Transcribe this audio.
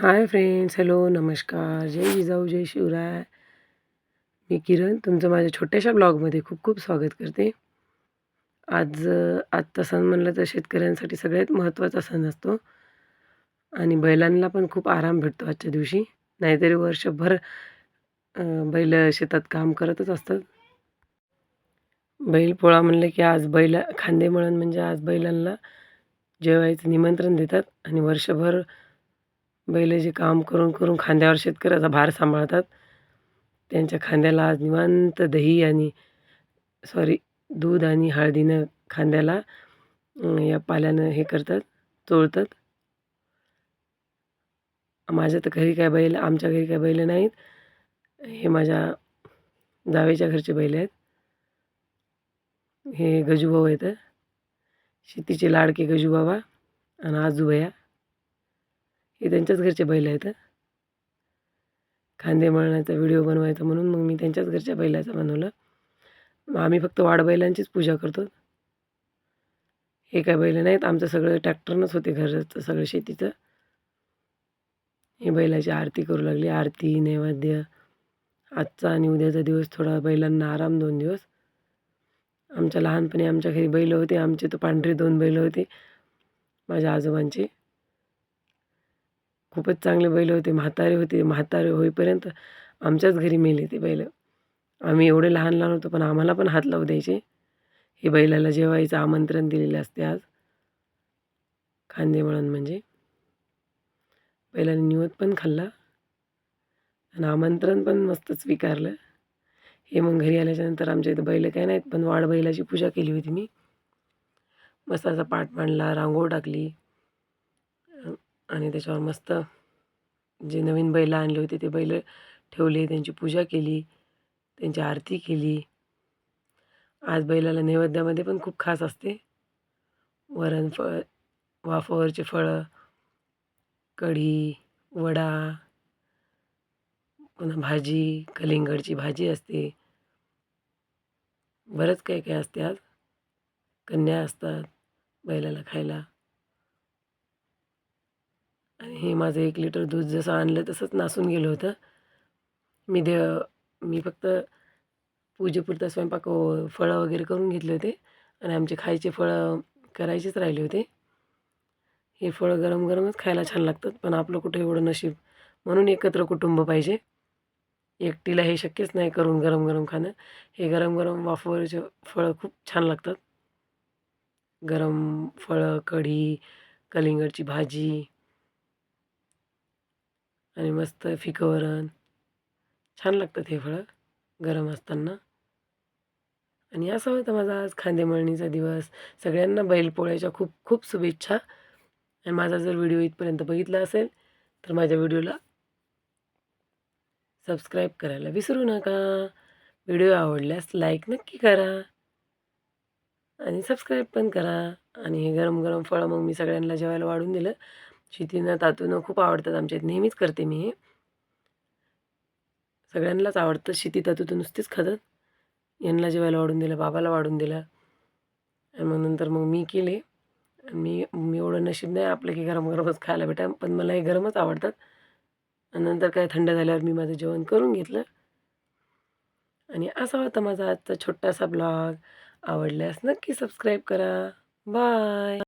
Hi friends hello नमस्कार. जय जिजाऊ जय शिवराय. मी किरण तुमचं माझ्या छोट्याशा ब्लॉगमध्ये खूप खूप स्वागत करते. आज आजचा सण म्हणलं तर शेतकऱ्यांसाठी सगळ्यात महत्त्वाचा सण असतो. आणि बैलांना पण खूप आराम भेटतो आजच्या दिवशी. नाहीतरी वर्षभर बैल शेतात काम करतच असतात. बैलपोळा म्हणलं की आज बैल खांदेमळण म्हणजे आज बैलांना जेवायचं निमंत्रण देतात. आणि वर्षभर बैल जे काम करून करून खांद्यावर शेतकऱ्याचा भार सांभाळतात. त्यांच्या खांद्याला आज निवांत दही आणि सॉरी दूध आणि हळदीनं खांद्याला या पाल्यानं हे करतात चोळतात. माझ्या तर घरी काय बैल आमच्या घरी काय बैल नाहीत. हे माझ्या जावेच्या घरचे बैल आहेत. हे गजूभाऊ आहेत. शेतीचे लाडके गजूबाबा आणि आजूभया हे त्यांच्याच घरचे बैल आहेत खांदे मळण्याचा व्हिडिओ बनवायचा म्हणून मग मी त्यांच्याच घरच्या बैलाचं बनवलं. मग आम्ही फक्त वाडबैलांचीच पूजा करतो. हे काय बैल नाहीत आमचं सगळं ट्रॅक्टरनंच होते घरचं सगळं शेतीचं. हे बैलाची आरती करू लागली. आरती नैवेद्य. आजचा आणि उद्याचा दिवस थोडा बैलांना आराम दोन दिवस. आमच्या लहानपणी आमच्या घरी बैल होते. आमचे तर पांढरे दोन बैल होते. माझ्या आजोबांचे. खूपच चांगले बैल होते म्हातारे होते म्हातारे होईपर्यंत आमच्याच घरी मेले ते बैल. आम्ही एवढे लहान लहान होतो पण आम्हाला पण हात लावू द्यायचे. हे बैलाला जेवायचं आमंत्रण दिलेलं असते आज. खांदेमळण म्हणजे. बैलाने निवत पण खाल्ला. आणि आमंत्रण पण मस्त स्वीकारलं. हे मग घरी आल्याच्यानंतर आमच्या इथं बैल काय नाहीत पण वाढ बैलाची पूजा केली होती मी. मस्त असा मांडला रांगोळ टाकली. आणि त्याच्यावर मस्त जे नवीन बैलं आणले होते ते बैल ठेवले त्यांची पूजा केली त्यांची आरती केली. आज बैलाला नैवेद्यामध्ये पण खूप खास असते. वरण फळ वाफावरचे फळं कढी वडा पुन्हा भाजी कलिंगडची भाजी असते. बरंच काही काही असते आज. कन्या असतात बैलाला खायला. हे माझं एक लिटर दूध जसं आणलं तसंच नासून गेलं होतं. मी दे मी फक्त पूजेपुरता स्वयंपाक फळं वगैरे करून घेतले होते आणि आमचे खायचे फळं करायचेच राहिले होते. हे फळं गरम गरमच खायला छान लागतात पण आपलं कुठं एवढं नशीब म्हणून एकत्र कुटुंब पाहिजे. एकटीला हे शक्यच नाही करून गरम गरम खाणं. हे गरम गरम वाफवरचे फळं खूप छान लागतात. गरम फळं कढी कलिंगडची भाजी आणि मस्त फिकं वरण. छान लागतात हे फळं गरम असताना. आणि असा होता माझा आज खांदेमळणीचा दिवस. सगळ्यांना बैलपोळ्याच्या खूप खूप शुभेच्छा. आणि माझा जर व्हिडिओ इथपर्यंत बघितला असेल तर माझ्या व्हिडिओला सबस्क्राईब करायला विसरू नका. व्हिडिओ आवडल्यास लाईक नक्की करा. आणि सबस्क्राईब पण करा. आणि हे गरम गरम फळं मग मी सगळ्यांना जेवायला वाढून दिलं. शितीनं तातूनं खूप आवडतात आमच्या इथे. नेहमीच करते मी हे. सगळ्यांनाच आवडतं. शिती तातू तर नुसतीच खातात. यांना जेवायला वाढून दिलं बाबाला वाढून दिलं. आणि मग नंतर मग मी केले. मी मी एवढं नशीब नाही आपलं की गरम गरमच खायला भेटा पण मला हे गरमच आवडतात. आणि नंतर काय थंड झाल्यावर मी माझं जेवण करून घेतलं. आणि असा होता माझा आजचा छोटासा ब्लॉग. आवडल्यास नक्की सबस्क्राईब करा. बाय.